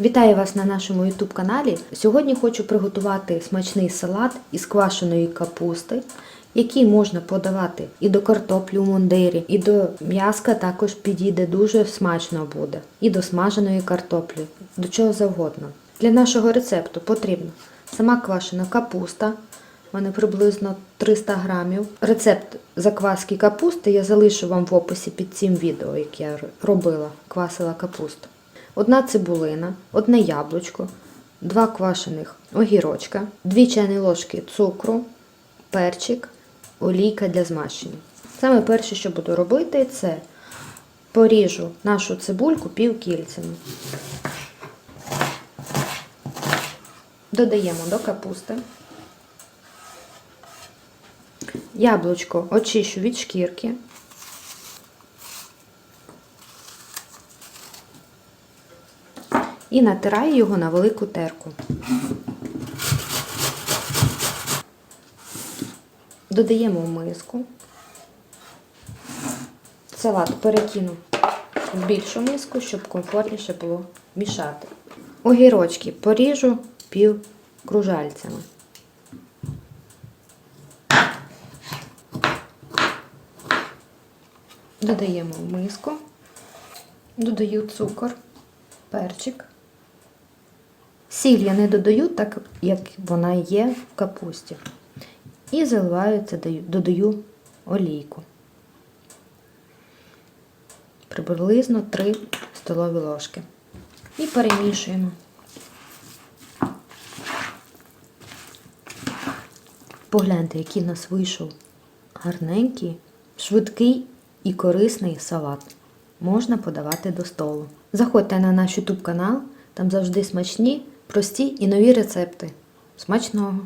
Вітаю вас на нашому YouTube каналі. Сьогодні хочу приготувати смачний салат із квашеної капусти, який можна подавати і до картоплі у мундирі, і до м'яска також підійде дуже смачно буде, і до смаженої картоплі, до чого завгодно. Для нашого рецепту потрібно сама квашена капуста. Мене приблизно 300 грамів. Рецепт закваски капусти я залишу вам в описі під цим відео, як я робила, квасила капусту. Одна цибулина, одне яблучко, два квашених огірочка, дві чайні ложки цукру, перчик, олійка для змащення. Саме перше, що буду робити, це поріжу нашу цибульку півкільцями. Додаємо до капусти. Яблучко очищу від шкірки. І натираю його на велику терку. Додаємо в миску. Салат перекину в більшу миску, щоб комфортніше було мішати. Огірочки поріжу пів кружальцями. Додаємо в миску, додаю цукор, перчик. Сіль я не додаю, так як вона є в капусті. І заливаю це, додаю олійку. Приблизно 3 столові ложки. І перемішуємо. Погляньте, який в нас вийшов гарненький, швидкий і корисний салат. Можна подавати до столу. Заходьте на наш YouTube канал, там завжди смачні, прості і нові рецепти. Смачного!